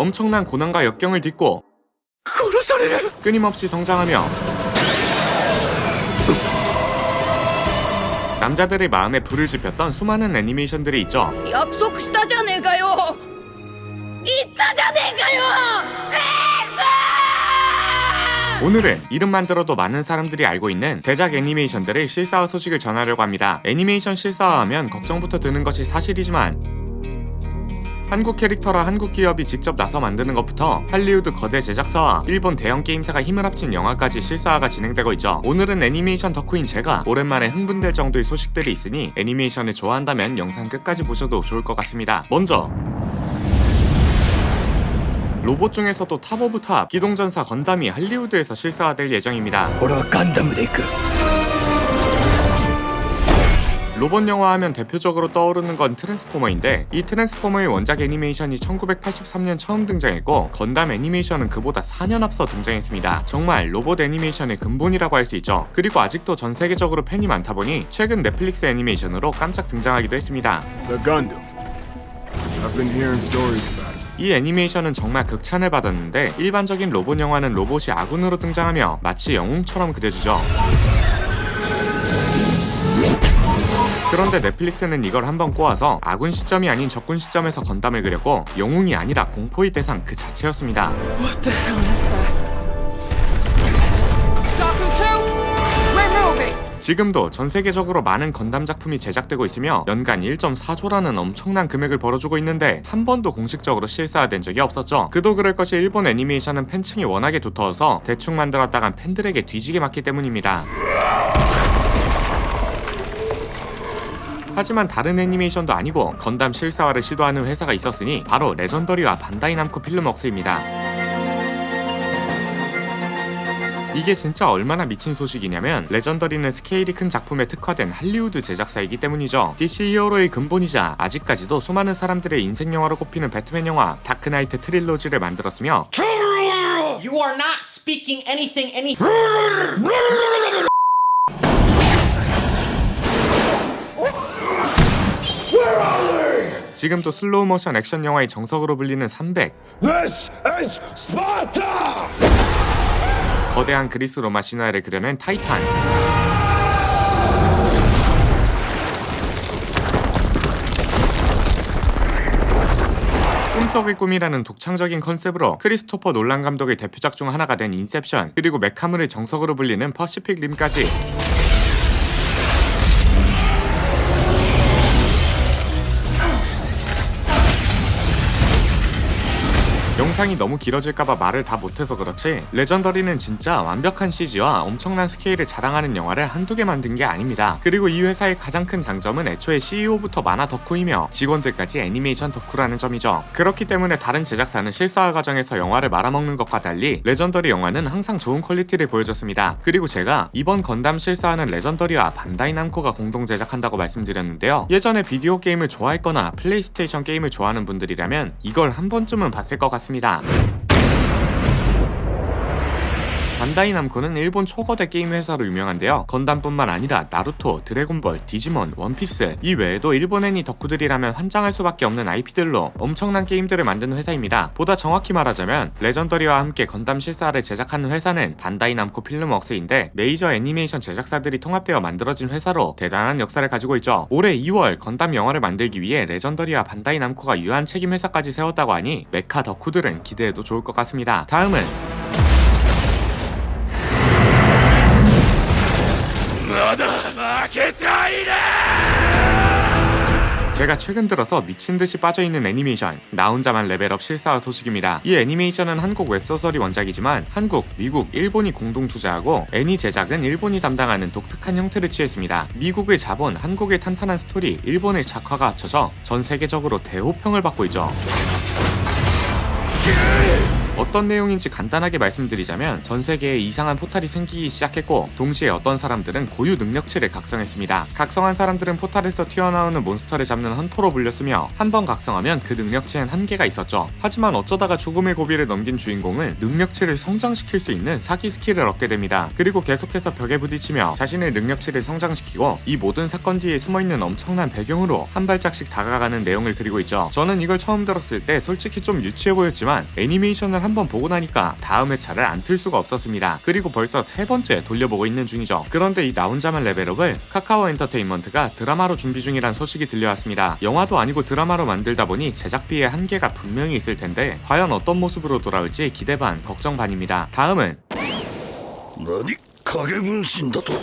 엄청난 고난과 역경을 딛고 殺される 끊임없이 성장하며 남자들의 마음에 불을 지폈던 수많은 애니메이션들이 있죠. 約束したじゃねえかよ言ったじゃねえかよエース 오늘은 이름만 들어도 많은 사람들이 알고 있는 대작 애니메이션들의 실사화 소식을 전하려고 합니다. 애니메이션 실사화하면 걱정부터 드는 것이 사실이지만 한국 캐릭터라 한국 기업이 직접 나서 만드는 것부터 할리우드 거대 제작사와 일본 대형 게임사가 힘을 합친 영화까지 실사화가 진행되고 있죠. 오늘은 애니메이션 덕후인 제가 오랜만에 흥분될 정도의 소식들이 있으니 애니메이션을 좋아한다면 영상 끝까지 보셔도 좋을 것 같습니다. 먼저 로봇 중에서도 탑 오브 탑 기동전사 건담이 할리우드에서 실사화될 예정입니다. 간담 레이크. 로봇 영화 하면 대표적으로 떠오르는 건 트랜스포머인데 이 트랜스포머의 원작 애니메이션이 1983년 처음 등장했고 건담 애니메이션은 그보다 4년 앞서 등장했습니다. 정말 로봇 애니메이션의 근본이라고 할 수 있죠. 그리고 아직도 전 세계적으로 팬이 많다 보니 최근 넷플릭스 애니메이션으로 깜짝 등장하기도 했습니다. The Gundam. I've been hearing stories about it. 이 애니메이션은 정말 극찬을 받았는데 일반적인 로봇 영화는 로봇이 아군으로 등장하며 마치 영웅처럼 그려지죠. 그런데 넷플릭스는 이걸 한번 꼬아서 아군 시점이 아닌 적군 시점에서 건담을 그렸고 영웅이 아니라 공포의 대상 그 자체였습니다. What the hell is that? Saku 2! Remove it! 지금도 전 세계적으로 많은 건담 작품이 제작되고 있으며 연간 1.4조라는 엄청난 금액을 벌어주고 있는데 한 번도 공식적으로 실사화된 적이 없었죠. 그도 그럴 것이 일본 애니메이션은 팬층이 워낙에 두터워서 대충 만들었다간 팬들에게 뒤지게 맞기 때문입니다. 하지만 다른 애니메이션도 아니고 건담 실사화를 시도하는 회사가 있었으니 바로 레전더리와 반다이 남코 필름웍스입니다. 이게 진짜 얼마나 미친 소식이냐면 레전더리는 스케일이 큰 작품에 특화된 할리우드 제작사이기 때문이죠. DC 히어로의 근본이자 아직까지도 수많은 사람들의 인생 영화로 꼽히는 배트맨 영화 다크나이트 트릴로지를 만들었으며 You are not speaking anything any 지금도 슬로우 모션 액션 영화의 정석으로 불리는 300 This is Sparta! 거대한 그리스 로마 신화를 그려낸 타이탄. 꿈속의 꿈이라는 독창적인 컨셉으로 크리스토퍼 놀란 감독의 대표작 중 하나가 된 인셉션 그리고 메카물의 정석으로 불리는 퍼시픽 림까지 영상이 너무 길어질까봐 말을 다 못해서 그렇지 레전더리는 진짜 완벽한 CG와 엄청난 스케일을 자랑하는 영화를 한두 개 만든 게 아닙니다. 그리고 이 회사의 가장 큰 장점은 애초에 CEO부터 만화 덕후이며 직원들까지 애니메이션 덕후라는 점이죠. 그렇기 때문에 다른 제작사는 실사화 과정에서 영화를 말아먹는 것과 달리 레전더리 영화는 항상 좋은 퀄리티를 보여줬습니다. 그리고 제가 이번 건담 실사화는 레전더리와 반다이 남코가 공동 제작한다고 말씀드렸는데요. 예전에 비디오 게임을 좋아했거나 플레이스테이션 게임을 좋아하는 분들이라면 이걸 한 번쯤은 봤을 것 같 습니다. 반다이 남코는 일본 초거대 게임 회사로 유명한데요. 건담뿐만 아니라 나루토, 드래곤볼, 디지몬, 원피스 이 외에도 일본 애니 덕후들이라면 환장할 수밖에 없는 IP들로 엄청난 게임들을 만드는 회사입니다. 보다 정확히 말하자면 레전더리와 함께 건담 실사를 제작하는 회사는 반다이 남코 필름웍스인데 메이저 애니메이션 제작사들이 통합되어 만들어진 회사로 대단한 역사를 가지고 있죠. 올해 2월 건담 영화를 만들기 위해 레전더리와 반다이 남코가 유한 책임 회사까지 세웠다고 하니 메카 덕후들은 기대해도 좋을 것 같습니다. 다음은 제가 최근 들어서 미친 듯이 빠져있는 애니메이션 나 혼자만 레벨업 실사화 소식입니다. 이 애니메이션은 한국 웹소설이 원작이지만 한국, 미국, 일본이 공동 투자하고 애니 제작은 일본이 담당하는 독특한 형태를 취했습니다. 미국의 자본, 한국의 탄탄한 스토리, 일본의 작화가 합쳐져 전 세계적으로 대호평을 받고 있죠. 어떤 내용인지 간단하게 말씀드리자면 전 세계에 이상한 포탈이 생기기 시작했고 동시에 어떤 사람들은 고유 능력치를 각성했습니다. 각성한 사람들은 포탈에서 튀어나오는 몬스터를 잡는 헌터로 불렸으며 한 번 각성하면 그 능력치엔 한계가 있었죠. 하지만 어쩌다가 죽음의 고비를 넘긴 주인공은 능력치를 성장시킬 수 있는 사기 스킬을 얻게 됩니다. 그리고 계속해서 벽에 부딪히며 자신의 능력치를 성장시키고 이 모든 사건 뒤에 숨어있는 엄청난 배경으로 한 발짝씩 다가가는 내용을 그리고 있죠. 저는 이걸 처음 들었을 때 솔직히 좀 유치해 보였지만 애니메이션을 한 번 보고 나니까 다음 회차를 안 틀 수가 없었습니다. 그리고 벌써 세 번째 돌려보고 있는 중이죠. 그런데 이 나 혼자만 레벨업을 카카오 엔터테인먼트가 드라마로 준비 중이란 소식이 들려왔습니다. 영화도 아니고 드라마로 만들다 보니 제작비의 한계가 분명히 있을 텐데 과연 어떤 모습으로 돌아올지 기대 반 걱정 반입니다. 다음은 何影分身だと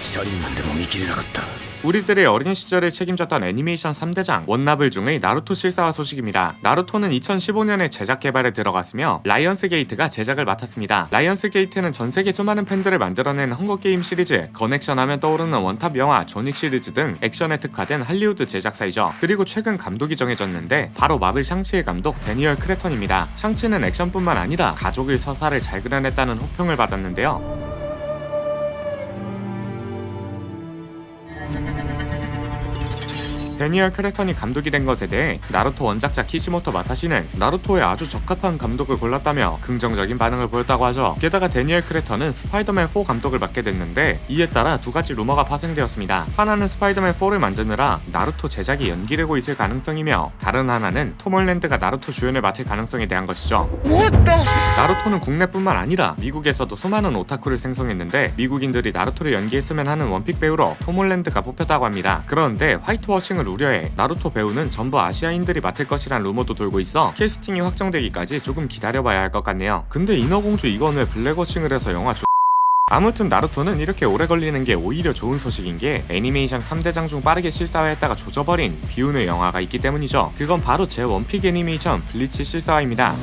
シャリンマンでも見切れなかった 우리들의 어린 시절을 책임졌던 애니메이션 3대장 원나블 중의 나루토 실사화 소식입니다. 나루토는 2015년에 제작 개발에 들어갔으며 라이언스 게이트가 제작을 맡았습니다. 라이언스 게이트는 전 세계 수많은 팬들을 만들어낸 헝거 게임 시리즈, 커넥션 하면 떠오르는 원탑 영화 조닉 시리즈 등 액션에 특화된 할리우드 제작사이죠. 그리고 최근 감독이 정해졌는데 바로 마블 샹치의 감독 데니얼 크레턴입니다. 샹치는 액션뿐만 아니라 가족의 서사를 잘 그려냈다는 호평을 받았는데요. 데니얼 크레턴이 감독이 된 것에 대해 나루토 원작자 키시모토 마사시는 나루토에 아주 적합한 감독을 골랐다며 긍정적인 반응을 보였다고 하죠. 게다가 데니얼 크레턴은 스파이더맨 4 감독을 맡게 됐는데 이에 따라 두 가지 루머가 파생되었습니다. 하나는 스파이더맨 4를 만드느라 나루토 제작이 연기되고 있을 가능성이며 다른 하나는 톰 홀랜드가 나루토 주연을 맡을 가능성에 대한 것이죠. 나루토는 국내뿐만 아니라 미국에서도 수많은 오타쿠를 생성했는데 미국인들이 나루토를 연기했으면 하는 원픽 배우로 톰 홀랜드가 뽑혔다고 합니다. 그런데 화이트워싱을 우려해 나루토 배우는 전부 아시아인들이 맡을 것이란 루머도 돌고 있어 캐스팅이 확정되기까지 조금 기다려봐야 할 것 같네요. 근데 인어공주 이건 왜 블랙워싱을 해서 영화 조... 아무튼 나루토는 이렇게 오래 걸리는 게 오히려 좋은 소식인 게 애니메이션 3대장 중 빠르게 실사화했다가 조져버린 비운의 영화가 있기 때문이죠. 그건 바로 제 원픽 애니메이션 블리치 실사화입니다.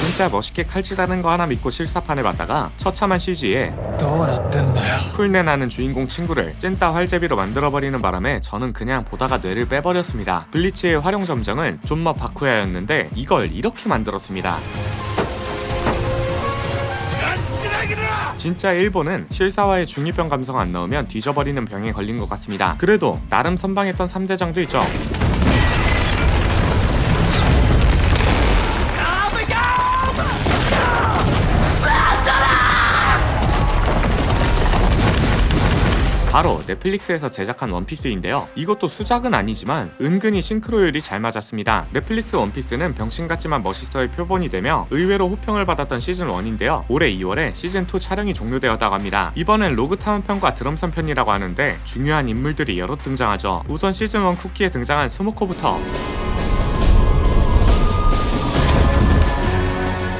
진짜 멋있게 칼질하는 거 하나 믿고 실사판을 봤다가 처참한 CG에 풀내나는 주인공 친구를 찐따 활제비로 만들어버리는 바람에 저는 그냥 보다가 뇌를 빼버렸습니다. 블리치의 활용 점정은 존맛 바쿠야였는데 이걸 이렇게 만들었습니다. 진짜 일본은 실사화의 중이병 감성 안 넣으면 뒤져버리는 병에 걸린 것 같습니다. 그래도 나름 선방했던 3대장도 있죠. 바로 넷플릭스에서 제작한 원피스인데요. 이것도 수작은 아니지만 은근히 싱크로율이 잘 맞았습니다. 넷플릭스 원피스는 병신 같지만 멋있어의 표본이 되며 의외로 호평을 받았던 시즌 1인데요. 올해 2월에 시즌 2 촬영이 종료되었다고 합니다. 이번엔 로그타운 편과 드럼선 편이라고 하는데 중요한 인물들이 여럿 등장하죠. 우선 시즌 1 쿠키에 등장한 스모커부터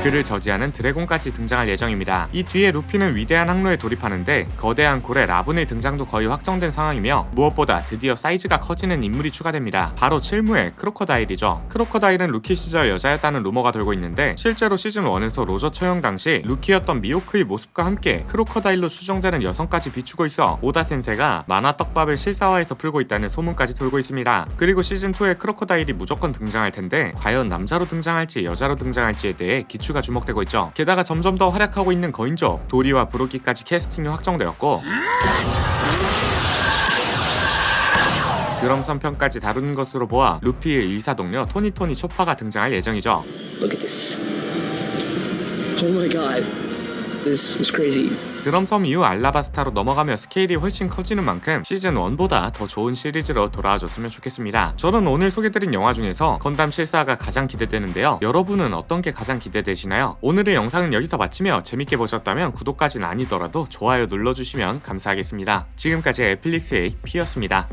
그를 저지하는 드래곤까지 등장할 예정입니다. 이 뒤에 루피는 위대한 항로에 돌입하는데 거대한 고래 라분의 등장도 거의 확정된 상황이며 무엇보다 드디어 사이즈가 커지는 인물이 추가됩니다. 바로 칠무의 크로커다일이죠. 크로커다일은 루키 시절 여자였다는 루머가 돌고 있는데 실제로 시즌 1에서 로저 처형 당시 루키였던 미호크의 모습과 함께 크로커다일로 추정되는 여성까지 비추고 있어 오다 센세가 만화 떡밥을 실사화해서 풀고 있다는 소문까지 돌고 있습니다. 그리고 시즌 2에 크로커다일이 무조건 등장할 텐데 과연 남자로 등장할지 여자로 등장할지에 대해 기 추가 주목되고 있죠. 게다가 점점 더 활약하고 있는 거인족 도리와 브로키까지 캐스팅이 확정되었고 드럼 선편까지 다루는 것으로 보아 루피의 일사 동료 토니토니 초파가 등장할 예정이죠. Look at this. Oh my god. This is crazy. 드럼섬 이후 알라바스타로 넘어가며 스케일이 훨씬 커지는 만큼 시즌 1보다 더 좋은 시리즈로 돌아와줬으면 좋겠습니다. 저는 오늘 소개드린 영화 중에서 건담 실사가 가장 기대되는데요. 여러분은 어떤 게 가장 기대되시나요? 오늘의 영상은 여기서 마치며 재밌게 보셨다면 구독까지는 아니더라도 좋아요 눌러주시면 감사하겠습니다. 지금까지 에플릭스의 피였습니다.